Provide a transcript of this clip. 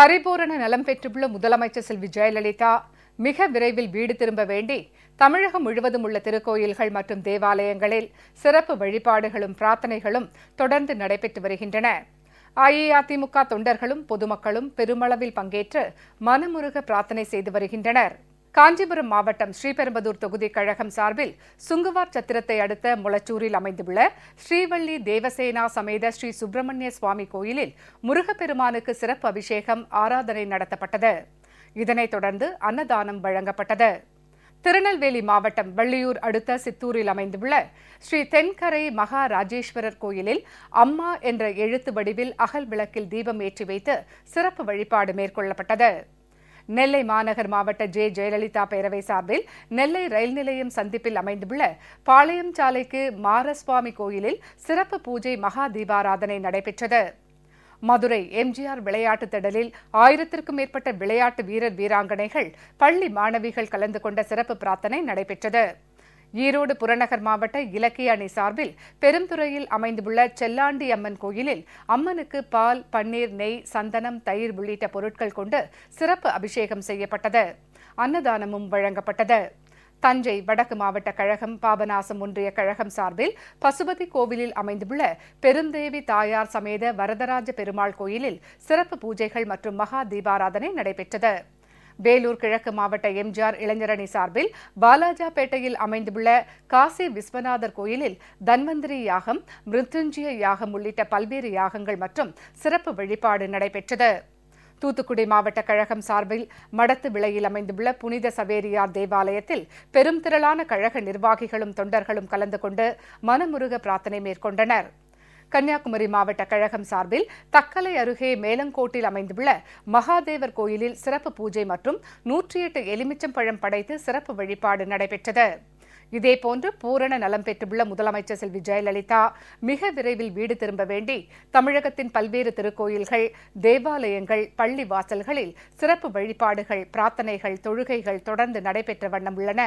பரிபூரண நலம் பெற்றுள்ள முதலமைச்சர் செல்வி ஜெயலலிதா மிக விரைவில் வீடு திரும்ப வேண்டி தமிழகம் முழுவதும் உள்ள திருக்கோயில்கள் மற்றும் தேவாலயங்களில் சிறப்பு வழிபாடுகளும் பிரார்த்தனைகளும் தொடர்ந்து நடைபெற்று வருகின்றன. அஇஅதிமுக தொண்டர்களும் பொதுமக்களும் பெருமளவில் பங்கேற்று மனமுருக பிரார்த்தனை செய்து வருகின்றனர். காஞ்சிபுரம் மாவட்டம் ஸ்ரீபெரும்புதூர் தொகுதி கழகம் சார்பில் சுங்குவார் சத்திரத்தை அடுத்த முளச்சூரில் அமைந்துள்ள ஸ்ரீவள்ளி தேவசேனா சமேத ஸ்ரீ சுப்பிரமணிய சுவாமி கோயிலில் முருகப்பெருமானுக்கு சிறப்பு அபிஷேகம் ஆராதனை நடத்தப்பட்டது. இதனைத் தொடர்ந்து அன்னதானம் வழங்கப்பட்டது. திருநெல்வேலி மாவட்டம் வள்ளியூர் அடுத்த சித்தூரில் அமைந்துள்ள ஸ்ரீ தென்கரை மகா ராஜேஸ்வரர் கோயிலில் அம்மா என்ற எழுத்து வடிவில் அகல் விளக்கில் தீபம் ஏற்றி வைத்து சிறப்பு வழிபாடு மேற்கொள்ளப்பட்டது. நெல்லை மாநகர் மாவட்ட ஜே. ஜெயலலிதா பேரவை சார்பில் நெல்லை ரயில் நிலையம் சந்திப்பில் அமைந்துள்ள பாளையம் சாலைக்கு மாரசுவாமி கோயிலில் சிறப்பு பூஜை மகா தீபாராதனை நடைபெற்றது. மதுரை எம்ஜிஆர் விளையாட்டுத் திடலில் ஆயிரத்திற்கும் மேற்பட்ட விளையாட்டு வீரர் வீராங்கனைகள் பள்ளி மாணவிகள் கலந்து கொண்ட சிறப்பு பிரார்த்தனை நடைபெற்றது. ஈரோடு புறநகர் மாவட்ட இலக்கிய அணி சார்பில் பெருந்துறையில் அமைந்துள்ள செல்லாண்டி அம்மன் கோயிலில் அம்மனுக்கு பால் பன்னீர் நெய் சந்தனம் தயிர் உள்ளிட்ட பொருட்கள் கொண்டு சிறப்பு அபிஷேகம் செய்யப்பட்டது. அன்னதானமும் வழங்கப்பட்டது. தஞ்சை வடக்கு மாவட்ட கழகம் பாபநாசம் ஒன்றிய கழகம் சார்பில் பசுபதி கோவிலில் அமைந்துள்ள பெருந்தேவி தாயார் சமேத வரதராஜ பெருமாள் கோயிலில் சிறப்பு பூஜைகள் மற்றும் மகா தீபாராதனை நடைபெற்றது. வேலூர் கிழக்கு மாவட்ட எம்ஜிஆர் இளைஞரணி சார்பில் பாலாஜாபேட்டையில் அமைந்துள்ள காசி விஸ்வநாதர் கோயிலில் தன்வந்திரி யாகம் மிருத்துஞ்சய யாகம் உள்ளிட்ட பல்வேறு யாகங்கள் மற்றும் சிறப்பு வழிபாடு நடைபெற்றது. தூத்துக்குடி மாவட்ட கழகம் சார்பில் மடத்து விலையில் அமைந்துள்ள புனித சவேரியார் தேவாலயத்தில் பெரும் திரளான கழக நிர்வாகிகளும் தொண்டர்களும் கலந்து கொண்டு மனமுருக பிரார்த்தனை மேற்கொண்டனர். கன்னியாகுமரி மாவட்ட கழகம் சார்பில் தக்கலை அருகே மேலங்கோட்டில் அமைந்துள்ள மகாதேவர் கோயிலில் சிறப்பு பூஜை மற்றும் நூற்றி எட்டு எலுமிச்சம்பழம் படைத்து சிறப்பு வழிபாடு நடைபெற்றது. இதேபோன்று பூரண நலம் பெற்றுள்ள முதலமைச்சர் செல்வி ஜெயலலிதா மிக விரைவில் வீடு திரும்ப வேண்டி தமிழகத்தின் பல்வேறு திருக்கோயில்கள் தேவாலயங்கள் பள்ளி வாசல்களில் சிறப்பு வழிபாடுகள் பிரார்த்தனைகள் தொழுகைகள் தொடர்ந்து நடைபெற்ற வண்ணம் உள்ளன.